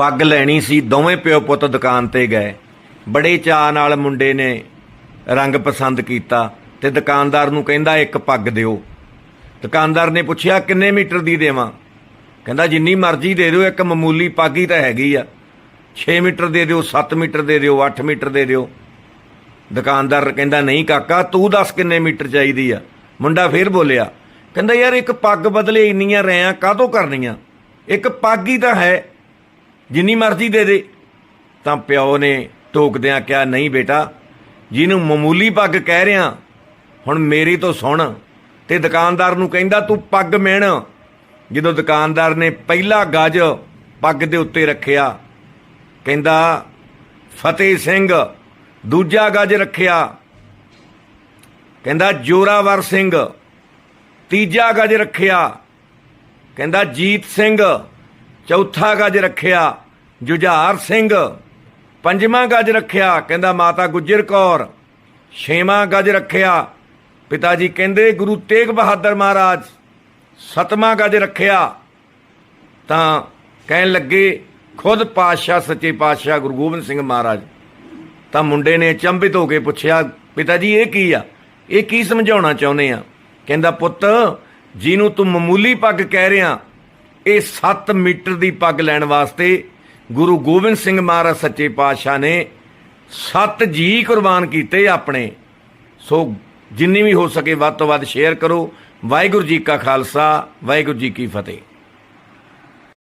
ਪੱਗ ਲੈਣੀ ਸੀ, ਦੋਵੇਂ ਪਿਓ ਪੁੱਤ ਦੁਕਾਨ ਤੇ ਗਏ। ਬੜੇ ਚਾਅ ਨਾਲ ਮੁੰਡੇ ਨੇ ਰੰਗ ਪਸੰਦ ਕੀਤਾ ਤੇ ਦੁਕਾਨਦਾਰ ਨੂੰ ਕਹਿੰਦਾ, ਇੱਕ ਪੱਗ ਦਿਓ। ਦੁਕਾਨਦਾਰ ਨੇ ਪੁੱਛਿਆ, ਕਿੰਨੇ ਮੀਟਰ ਦੀ ਦੇਵਾਂ? ਕਹਿੰਦਾ, ਜਿੰਨੀ ਮਰਜ਼ੀ ਦੇ ਦਿਓ, ਇੱਕ ਮਾਮੂਲੀ ਪੱਗ ਹੀ ਤਾਂ ਹੈਗੀ ਆ। 6 ਮੀਟਰ ਦੇ ਦਿਓ 7 ਮੀਟਰ ਦੇ ਦਿਓ 8 ਮੀਟਰ ਦੇ ਦਿਓ। ਦੁਕਾਨਦਾਰ ਕਹਿੰਦਾ, ਨਹੀਂ ਕਾਕਾ, ਤੂੰ ਦੱਸ ਕਿੰਨੇ ਮੀਟਰ ਚਾਹੀਦੀ ਆ? ਮੁੰਡਾ ਫੇਰ ਬੋਲਿਆ, ਕਹਿੰਦਾ, ਯਾਰ ਇੱਕ ਪੱਗ ਬਦਲੇ ਇੰਨੀਆਂ ਰਿਆਂ ਕਾਹਤੋਂ ਕਰਨੀਆਂ? ਇੱਕ ਪੱਗ ਹੀ ਤਾਂ ਹੈ ਜਿੰਨੀ ਮਰਜ਼ੀ ਦੇ ਦੇ। ਤਾਂ ਪਿਓ ਨੇ ਟੋਕਦਿਆਂ ਕਿਹਾ, ਨਹੀਂ ਬੇਟਾ, ਜਿਹਨੂੰ ਮਾਮੂਲੀ ਪੱਗ ਕਹਿ ਰਿਆਂ ਹੁਣ ਮੇਰੀ ਤੋਂ ਸੁਣ। ਤੇ ਦੁਕਾਨਦਾਰ ਨੂੰ ਕਹਿੰਦਾ, ਤੂੰ ਪੱਗ ਮਿਣ ਜਦੋਂ ਦੁਕਾਨਦਾਰ ਨੇ ਪਹਿਲਾ ਗਜ਼ ਪੱਗ ਦੇ ਉੱਤੇ ਰੱਖਿਆ, ਕਹਿੰਦਾ, ਫਤਿਹ ਸਿੰਘ, ਦੂਜਾ ਗਜ਼ ਰੱਖਿਆ। ਕਹਿੰਦਾ, ਜੋਰਾਵਰ ਸਿੰਘ, ਤੀਜਾ ਗਜ ਰੱਖਿਆ। ਕਹਿੰਦਾ, ਜੀਤ ਸਿੰਘ, ਚੌਥਾ ਗਜ ਰੱਖਿਆ। ਜੁਝਾਰ ਸਿੰਘ, ਪੰਜਵਾਂ ਗੱਜ ਰੱਖਿਆ, ਕਹਿੰਦਾ, ਮਾਤਾ ਗੁਜਰ ਕੌਰ। ਛੇਵਾਂ ਗੱਜ ਰੱਖਿਆ ਪਿਤਾ ਜੀ ਕਹਿੰਦੇ, ਗੁਰੂ ਤੇਗ ਬਹਾਦਰ ਮਹਾਰਾਜ, ਸਤਵਾਂ ਗੱਜ ਰੱਖਿਆ। ਤਾਂ ਕਹਿਣ ਲੱਗੇ, ਖੁਦ ਪਾਤਸ਼ਾਹ ਸੱਚੇ ਪਾਤਸ਼ਾਹ ਗੁਰੂ ਗੋਬਿੰਦ ਸਿੰਘ ਮਹਾਰਾਜ। ਤਾਂ ਮੁੰਡੇ ਨੇ ਅਚੰਭਿਤ ਹੋ ਕੇ ਪੁੱਛਿਆ ਪਿਤਾ ਜੀ ਇਹ ਕੀ ਆ? ਇਹ ਕੀ ਸਮਝਾਉਣਾ ਚਾਹੁੰਦੇ ਆ? ਕਹਿੰਦਾ, ਪੁੱਤ, ਜਿਹਨੂੰ ਤੂੰ ਮਾਮੂਲੀ ਪੱਗ ਕਹਿ ਰਿਆ ਇਹ 7 ਮੀਟਰ ਦੀ ਪੱਗ ਲੈਣ ਵਾਸਤੇ ਗੁਰੂ ਗੋਬਿੰਦ ਸਿੰਘ ਮਹਾਰਾਜ ਸੱਚੇ ਪਾਤਸ਼ਾਹ ਨੇ 7 ਜੀ ਕੁਰਬਾਨ ਕੀਤੇ ਆਪਣੇ। ਸੋ ਜਿੰਨੀ ਵੀ ਹੋ ਸਕੇ ਵੱਧ ਤੋਂ ਵੱਧ ਸ਼ੇਅਰ ਕਰੋ। ਵਾਹਿਗੁਰੂ ਜੀ ਕਾ ਖਾਲਸਾ, ਵਾਹਿਗੁਰੂ ਜੀ ਕੀ ਫਤਿਹ।